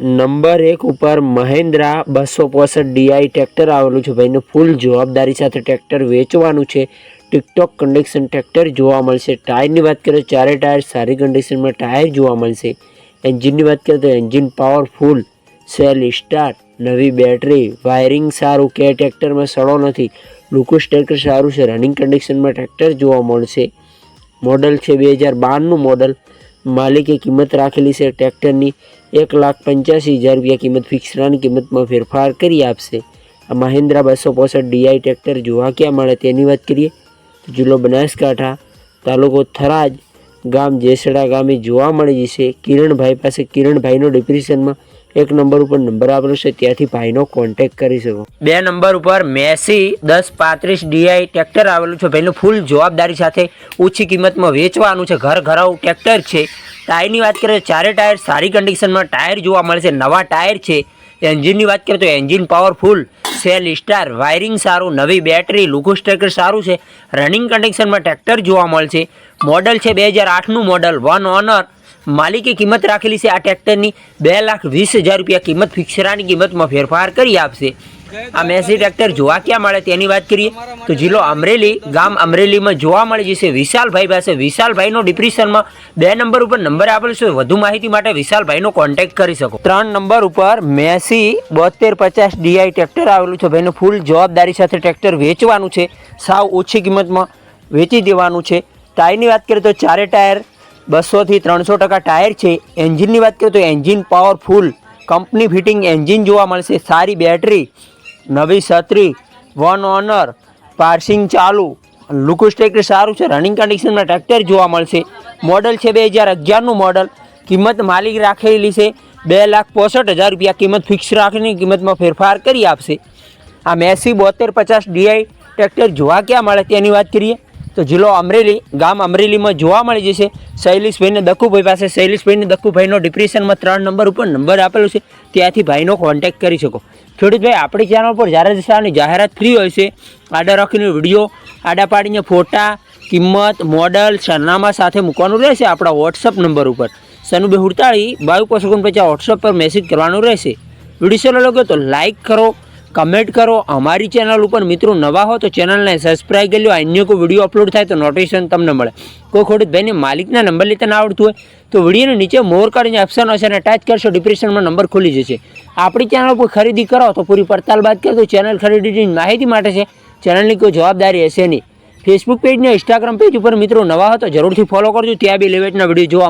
Number એક ઉપર મહેન્દ્રા બસો પોસઠ ડીઆઈ ટ્રેક્ટર આવેલું છે. ભાઈનું ફૂલ જવાબદારી સાથે ટ્રેક્ટર વેચવાનું છે. ટિકટોક કન્ડિશન ટ્રેક્ટર જોવા મળશે. ટાયરની વાત કરીએ ચારે ટાયર સારી કન્ડિશનમાં ટાયર જોવા મળશે. એન્જિનની વાત કરીએ તો એન્જિન પાવરફુલ સેલ સ્ટાર્ટ નવી બેટરી વાયરિંગ સારું કે ટ્રેક્ટરમાં સડો નથી. લુકુસ ટ્રેક્ટર સારું છે. રનિંગ કન્ડિશનમાં ટ્રેક્ટર જોવા મળશે. મોડલ છે બે હજાર બારનું મોડલ. માલિકે કિંમત રાખેલી છે ટ્રેક્ટરની. એક લાખ પંચ્યાસી હજાર રૂપિયા કિંમત ફિક્સરાની કિંમતમાં ફેરફાર કરી આપશે. આ મહિન્દ્રા બસો પોસઠ ડીઆઈ ટ્રેક્ટર જોવા ક્યાં મળે તેની વાત કરીએ તો જિલ્લો બનાસકાંઠા, તાલુકો થરાજ ગામ જેસડા ગામે જોવા મળી જશે. કિરણભાઈ પાસે કિરણભાઈનો ડિપ્રેશનમાં એક નંબર ઉપર નંબર આપેલો છે. ત્યાંથી ભાઈનો કોન્ટેક કરી શકો. બે નંબર ઉપર મેસી દસ પાંત્રીસ ડીઆઈ ટ્રેક્ટર આવેલું છે. ભાઈનું ફૂલ જવાબદારી સાથે ઓછી કિંમતમાં વેચવાનું છે. ઘર ઘરાવું ટ્રેક્ટર છે. ટાયરની વાત કરીએ તો ચારે ટાયર સારી કન્ડિશનમાં ટાયર જોવા મળશે નવા ટાયર છે. એન્જિનની વાત કરીએ તો engine powerful self start wiring સારું, નવી બેટરી લુકુસ ટ્રેક્ટર સારું છે. રનિંગ કન્ડિશનમાં ટ્રેક્ટર જોવા મળશે મોડલ છે બે હજાર આઠનું મોડલ વન ઓનર માલિકે કિંમત રાખેલી છે આ ટ્રેક્ટરની બે લાખ વીસ હજાર રૂપિયા કિંમત ફિક્સરાની કિંમતમાં ફેરફાર કરી આપશે. આ મેસી ટ્રેક્ટર જોવા ક્યાં મળે તેની વાત કરીએ તો જિલ્લો અમરેલી, ગામ અમરેલીમાં જોવા મળે છે વિશાલભાઈ પાસે. વિશાલભાઈનો ડિપ્રેશનમાં બે નંબર ઉપર નંબર આપેલ છે. વધુ માહિતી માટે વિશાલભાઈનો કોન્ટેક્ટ કરી શકો. ત્રણ નંબર ઉપર મેસી બોતેર પચાસ ડીઆઈ ટ્રેક્ટર આવેલું છે. ભાઈનું ફૂલ જવાબદારી સાથે ટ્રેક્ટર વેચવાનું છે. સાવ ઓછી કિંમતમાં વેચી દેવાનું છે. ટાયરની વાત કરીએ તો ચારે ટાયર બસોથી ત્રણસો ટકા ટાયર છે. એન્જિનની વાત કરીએ તો engine powerful company fitting engine જોવા મળશે. સારી બેટરી નવી છત્રી વન ઓનર પાર્સિંગ ચાલુ. લુકુસ ટ્રેક્ટર સારું છે રનિંગ કન્ડિશનમાં ટ્રેક્ટર જોવા મળશે. મોડલ છે બે હજાર અગિયારનું મોડલ કિંમત માલિક રાખેલી છે, બે લાખ પોસઠ હજાર રૂપિયા કિંમત ફિક્સ રાખીને કિંમતમાં ફેરફાર કરી આપશે. આ મેસી બોતેર પચાસ ડીઆઈ ટ્રેક્ટર જોવા ક્યાં મળે તેની વાત કરીએ? તો જિલ્લો અમરેલી, ગામ અમરેલીમાં જોવા મળી જશે. શૈલેષભાઈને દક્કુભાઈ પાસે, શૈલેષભાઈને દક્કુભાઈનો ડિપ્રેશનમાં ત્રણ નંબર ઉપર નંબર આપેલો છે. ત્યાંથી ભાઈનો કોન્ટેક કરી શકો. ખેડૂતભાઈ, આપણી ચેનલ પર જ્યારે દિશાની જાહેરાત ફ્રી હોય છે. આડા રાખીને વીડિયો આડા પાડીને ફોટા, કિંમત મોડલ સરનામા સાથે મૂકવાનું રહેશે આપણા વોટ્સઅપ નંબર ઉપર. સનુબે હુડતાળી બાયુ પાંચ ઓગણપચાસ વોટ્સઅપ પર મેસેજ કરવાનું રહેશે. વીડિયો સારો લાગ્યો તો લાઇક કરો. કમેન્ટ કરો. અમારી ચેનલ ઉપર મિત્રો નવા હો તો ચેનલને સબસ્ક્રાઈબ કરી લો અન્ય કોઈ વીડિયો અપલોડ થાય તો નોટિફિકેશન તમને મળે. કોઈ ખોટું ભાઈને માલિકના નંબર લેતા ના આવડતું હોય તો વિડીયોને નીચે મોર કરીને ઓપ્શન હશે અને ટચ કરશો. ડિપ્રેશનમાં નંબર ખુલી જશે. આપણી ચેનલ પર ખરીદી કરો તો પૂરી પડતાલ બાદ કરો. તો ચેનલ ખરીદીની માહિતી માટે છે. ચેનલની કોઈ જવાબદારી હશે નહીં. ફેસબુક પેજ ને ઇન્સ્ટાગ્રામ પેજ ઉપર મિત્રો નવા હો તો જરૂરથી ફોલો કરજો. ત્યાં બી લેવેટના વીડિયો જોવા